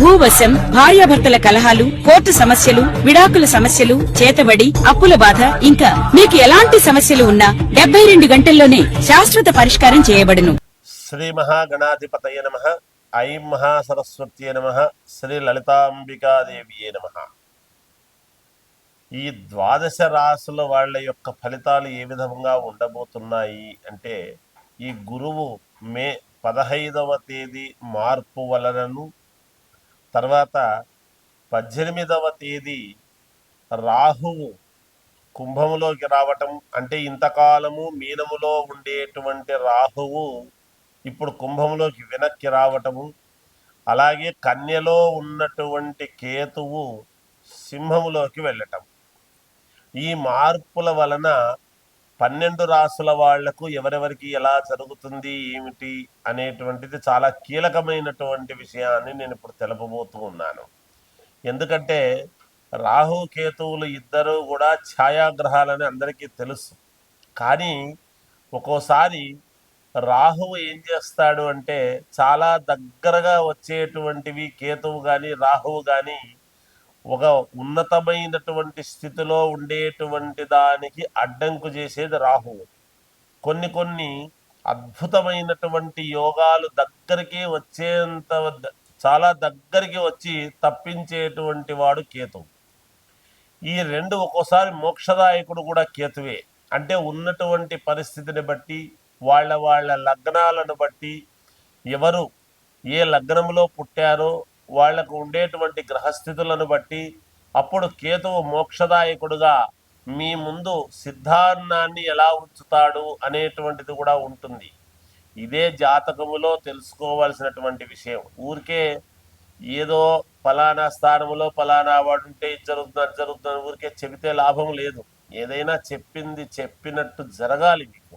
భూవశం భార్యాభర్తల కలహాలు కోర్టు సమస్యలు విడాకుల సమస్యలు చేతబడి అప్పుల బాధ ఇంకా మీకు ఎలాంటి సమస్యలు ఉన్నా డెబ్బై రెండు గంటల్లోనే శాశ్వత పరిష్కారం చేయబడును. శ్రీ మహాగణాధిపతయ నమ. ఐం మహాసరస్వత్యే నమ. శ్రీ లలితాంబికాదేవియే నమ. ఈ ద్వాదశ రాసుల వాళ్ళ యొక్క ఫలితాలు ఏ విధంగా ఉండబోతున్నాయి అంటే ఈ గురువు మే పదహైదవ తేదీ మార్పు వలనను తర్వాత పద్దెనిమిదవ తేదీ రాహువు కుంభములోకి రావటం అంటే ఇంతకాలము మీనములో ఉండేటువంటి రాహువు ఇప్పుడు కుంభంలోకి వెనక్కి రావటము. అలాగే కన్యలో ఉన్నటువంటి కేతువు సింహములోకి వెళ్ళటం. ఈ మార్పుల వలన పన్నెండు రాసుల వాళ్ళకు ఎవరెవరికి ఎలా జరుగుతుంది ఏమిటి అనేటువంటిది చాలా కీలకమైనటువంటి విషయాన్ని నేను ఇప్పుడు తెలుపబోతూ ఉన్నాను. ఎందుకంటే రాహు కేతువులు ఇద్దరు కూడా ఛాయాగ్రహాలని అందరికీ తెలుసు. కానీ ఒక్కోసారి రాహువు ఏం చేస్తాడు అంటే చాలా దగ్గరగా వచ్చేటువంటివి కేతువు కానీ రాహువు కానీ ఒక ఉన్నతమైనటువంటి స్థితిలో ఉండేటువంటి దానికి అడ్డంకు చేసేది రాహువు కొన్ని కొన్ని అద్భుతమైనటువంటి యోగాలు దగ్గరికి వచ్చేంత చాలా దగ్గరికి వచ్చి తప్పించేటువంటి వాడు కేతువు. ఈ రెండు ఒక్కోసారి మోక్షదాయకుడు కూడా కేతువే. అంటే ఉన్నటువంటి పరిస్థితిని బట్టి వాళ్ళ వాళ్ళ లగ్నాలను బట్టి ఎవరు ఏ లగ్నంలో పుట్టారో వాళ్ళకు ఉండేటువంటి గ్రహస్థితులను బట్టి అప్పుడు కేతువు మోక్షదాయకుడుగా మీ ముందు సిద్ధాన్నాన్ని ఎలా ఉంచుతాడు అనేటువంటిది కూడా ఉంటుంది. ఇదే జాతకములో తెలుసుకోవాల్సినటువంటి విషయం. ఊరికే ఏదో ఫలానా స్థానంలో ఫలానా వాడు ఉంటే ఇది జరుగుతుంది అది జరుగుతుంది ఊరికే చెబితే లాభం లేదు. ఏదైనా చెప్పింది చెప్పినట్టు జరగాలి మీకు.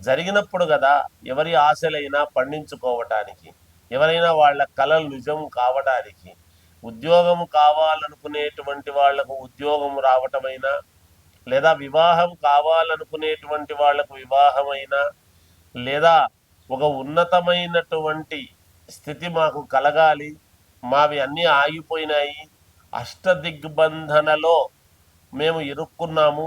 జరిగినప్పుడు కదా ఎవరి ఆశలైనా పండించుకోవటానికి. ఎవరైనా వాళ్ళ కళలు నిజం కావడానికి ఉద్యోగం కావాలనుకునేటువంటి వాళ్ళకు ఉద్యోగం రావటమైనా లేదా వివాహం కావాలనుకునేటువంటి వాళ్ళకు వివాహమైనా లేదా ఒక ఉన్నతమైనటువంటి స్థితి మాకు కలగాలి మావి అన్నీ ఆగిపోయినాయి అష్టదిగ్బంధనలో మేము ఇరుక్కున్నాము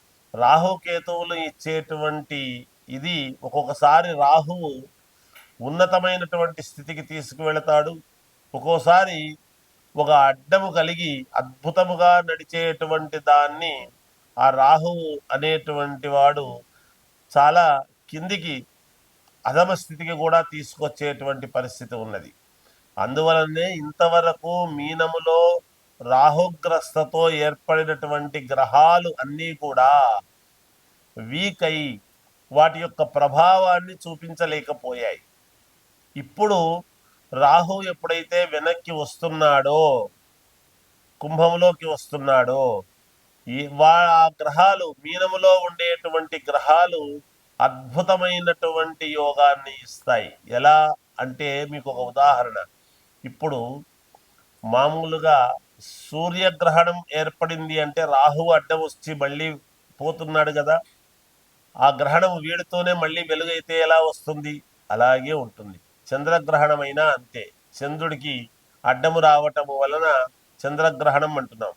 రాహుకేతువులు ఇచ్చేటువంటి ఇది ఒక్కొక్కసారి రాహువు ఉన్నతమైనటువంటి స్థితికి తీసుకువెళతాడు. ఒక్కోసారి ఒక అడ్డము కలిగి అద్భుతముగా నడిచేటువంటి దాన్ని ఆ రాహువు అనేటువంటి వాడు చాలా కిందికి అధమ స్థితికి కూడా తీసుకొచ్చేటువంటి పరిస్థితి ఉన్నది. అందువలనే ఇంతవరకు మీనములో రాహుగ్రస్తతో ఏర్పడినటువంటి గ్రహాలు అన్నీ కూడా వీక్ అయి వాటి యొక్క ప్రభావాన్ని చూపించలేకపోయాయి. ఇప్పుడు రాహు ఎప్పుడైతే వెనక్కి వస్తున్నాడో కుంభంలోకి వస్తున్నాడో ఈ వా ఆ గ్రహాలు మీనములో ఉండేటువంటి గ్రహాలు అద్భుతమైనటువంటి యోగాన్ని ఇస్తాయి. ఎలా అంటే మీకు ఒక ఉదాహరణ. ఇప్పుడు మామూలుగా సూర్యగ్రహణం ఏర్పడింది అంటే రాహు అడ్డం వచ్చి మళ్ళీ పోతున్నాడు కదా. ఆ గ్రహణం వీడితోనే మళ్ళీ వెలుగైతే ఎలా వస్తుంది? అలాగే ఉంటుంది. చంద్రగ్రహణమైనా అంతే. చంద్రుడికి అడ్డము రావటము వలన చంద్రగ్రహణం అంటున్నాం.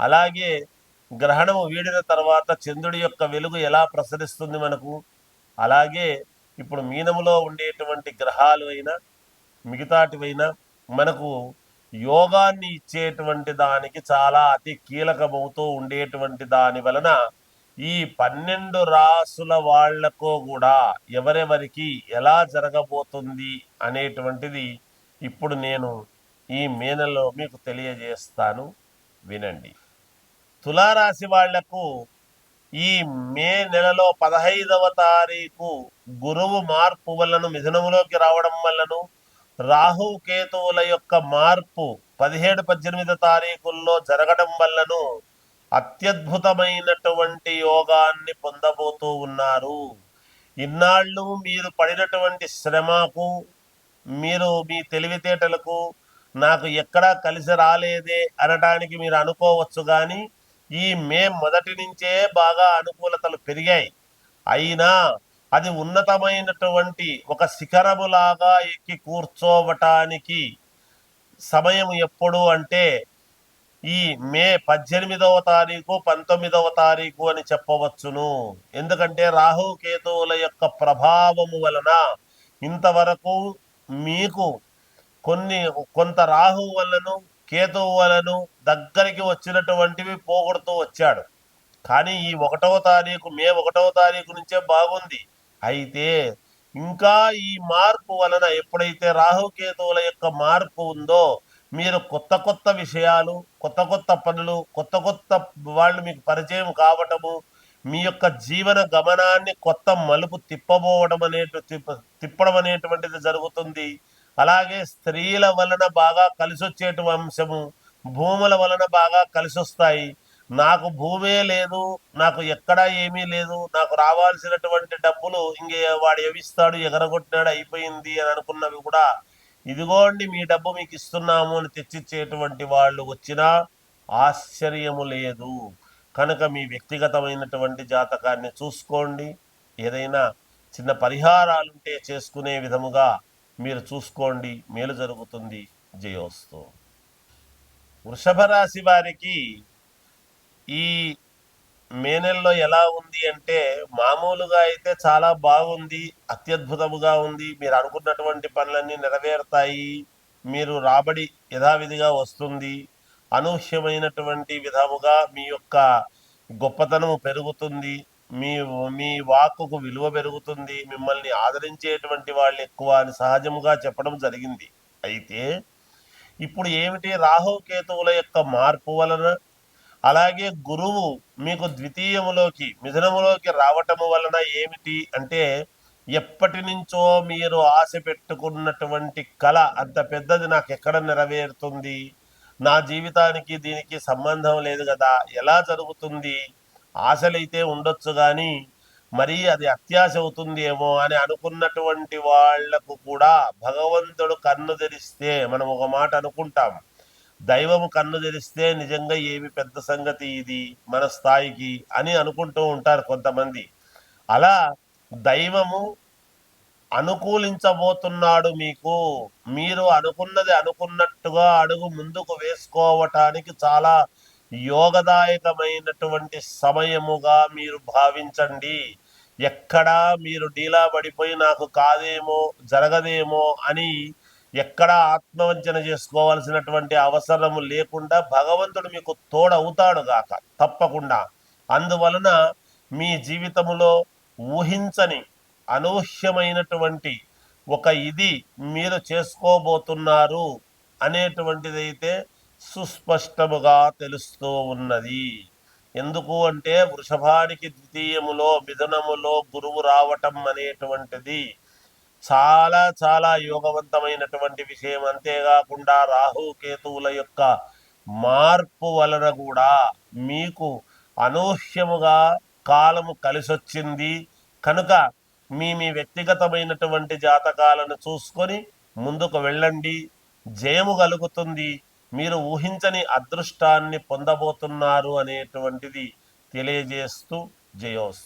అలాగే గ్రహణము వీడిన తర్వాత చంద్రుడి యొక్క వెలుగు ఎలా ప్రసరిస్తుంది మనకు? అలాగే ఇప్పుడు మీనములో ఉండేటువంటి గ్రహాలు అయినా మిగతాటివైనా మనకు యోగాన్ని ఇచ్చేటువంటి దానికి చాలా అతి కీలకమవుతూ ఉండేటువంటి దాని వలన ఈ పన్నెండు రాసుల వాళ్ళకు కూడా ఎవరెవరికి ఎలా జరగబోతుంది అనేటువంటిది ఇప్పుడు నేను ఈ మే నెలలో మీకు తెలియజేస్తాను. వినండి. తులారాశి వాళ్ళకు ఈ మే నెలలో పదహైదవ తారీఖు గురువు మార్పు వల్లను మిథునములోకి రావడం వల్లను రాహు కేతువుల యొక్క మార్పు పదిహేడు పద్దెనిమిది తారీఖుల్లో జరగడం వల్లను అత్యద్భుతమైనటువంటి యోగాన్ని పొందబోతూ ఉన్నారు. ఇన్నాళ్ళు మీరు పడినటువంటి శ్రమకు మీరు మీ తెలివితేటలకు నాకు ఎక్కడా కలిసి రాలేదే అనడానికి మీరు అనుకోవచ్చు కానీ ఈ మే మొదటి నుంచే బాగా అనుకూలతలు పెరిగాయి. అయినా అది ఉన్నతమైనటువంటి ఒక శిఖరములాగా ఎక్కి కూర్చోవటానికి సమయం ఎప్పుడు అంటే ఈ మే పద్దెనిమిదవ తారీఖు పంతొమ్మిదవ తారీఖు అని చెప్పవచ్చును. ఎందుకంటే రాహు కేతువుల యొక్క ప్రభావము వలన ఇంతవరకు మీకు కొన్ని కొంత రాహు వలను కేతువు వలను దగ్గరికి వచ్చినటువంటివి పోగొడుతూ వచ్చాడు. కానీ ఈ ఒకటవ తారీఖు మే ఒకటవ తారీఖు నుంచే బాగుంది. అయితే ఇంకా ఈ మార్పు వలన ఎప్పుడైతే రాహుకేతువుల యొక్క మార్పు ఉందో మీరు కొత్త కొత్త విషయాలు కొత్త కొత్త పనులు కొత్త కొత్త వాళ్ళు మీకు పరిచయం కావటము మీ యొక్క జీవన గమనాన్ని కొత్త మలుపు తిప్పబోవడం అనేటు తిప్ప తిప్పడం అనేటువంటిది జరుగుతుంది. అలాగే స్త్రీల వలన బాగా కలిసొచ్చేటు అంశము భూముల వలన బాగా కలిసొస్తాయి. నాకు భూమే లేదు నాకు ఎక్కడా ఏమీ లేదు నాకు రావాల్సినటువంటి డబ్బులు ఇంకే వాడు ఎవిస్తాడు ఎగరగొట్టినాడు అయిపోయింది అని అనుకున్నవి కూడా ఇదిగోండి మీ డబ్బు మీకు ఇస్తున్నాము అని తెచ్చిచ్చేటువంటి వాళ్ళు వచ్చినా ఆశ్చర్యము లేదు. కనుక మీ వ్యక్తిగతమైనటువంటి జాతకాన్ని చూసుకోండి. ఏదైనా చిన్న పరిహారాలుంటే చేసుకునే విధముగా మీరు చూసుకోండి. మేలు జరుగుతుంది. జయోస్తు. వృషభ రాశి వారికి ఈ మే నెలలో ఎలా ఉంది అంటే మామూలుగా అయితే చాలా బాగుంది అత్యద్భుతముగా ఉంది. మీరు అనుకున్నటువంటి పనులన్నీ నెరవేరుతాయి. మీరు రాబడి యథావిధిగా వస్తుంది. అనూహ్యమైనటువంటి విధముగా మీ యొక్క గొప్పతనము పెరుగుతుంది. మీ మీ వాక్కుకు విలువ పెరుగుతుంది. మిమ్మల్ని ఆదరించేటువంటి వాళ్ళు ఎక్కువ అని సహజముగా చెప్పడం జరిగింది. అయితే ఇప్పుడు ఏమిటి రాహు కేతువుల యొక్క మార్పు వలన అలాగే గురువు మీకు ద్వితీయములోకి మిథునములోకి రావటము వలన ఏమిటి అంటే ఎప్పటి నుంచో మీరు ఆశ పెట్టుకున్నటువంటి కళ అంత పెద్దది నాకు ఎక్కడ నెరవేరుతుంది? నా జీవితానికి దీనికి సంబంధం లేదు కదా ఎలా జరుగుతుంది? ఆశలైతే ఉండొచ్చు కానీ మరి అది అత్యాశ అవుతుంది ఏమో అని అనుకున్నటువంటి వాళ్ళకు కూడా భగవంతుడు కన్ను తెరిస్తే మనం ఒక మాట అనుకుంటాం. దైవము కన్ను తెరిస్తే నిజంగా ఏమి పెద్ద సంగతి ఇది మన స్థాయికి అని అనుకుంటూ ఉంటారు కొంతమంది. అలా దైవము అనుకూలించబోతున్నాడు మీకు. మీరు అనుకున్నది అనుకున్నట్టుగా అడుగు ముందుకు వేసుకోవటానికి చాలా యోగదాయకమైనటువంటి సమయముగా మీరు భావించండి. ఎక్కడా మీరు డీలా పడిపోయి నాకు కాదేమో జరగదేమో అని ఎక్కడా ఆత్మవంచన చేసుకోవాల్సినటువంటి అవసరము లేకుండా భగవంతుడు మీకు తోడవుతాడు గాక. తప్పకుండా. అందువలన మీ జీవితములో ఊహించని అనూహ్యమైనటువంటి ఒక ఇది మీరు చేసుకోబోతున్నారు అనేటువంటిదైతే సుస్పష్టముగా తెలుస్తూ ఉన్నది. ఎందుకు అంటే వృషభానికి ద్వితీయములో మిథునములో గురువు రావటం అనేటువంటిది చాలా చాలా యోగవంతమైనటువంటి విషయం. అంతేకాకుండా రాహు కేతువుల యొక్క మార్పు వలన కూడా మీకు అనూహ్యముగా కాలము కలిసొచ్చింది. కనుక మీ మీ వ్యక్తిగతమైనటువంటి జాతకాలను చూసుకొని ముందుకు వెళ్ళండి. జయము కలుగుతుంది. మీరు ఊహించని అదృష్టాన్ని పొందబోతున్నారు అనేటువంటిది తెలియజేస్తూ జయోస్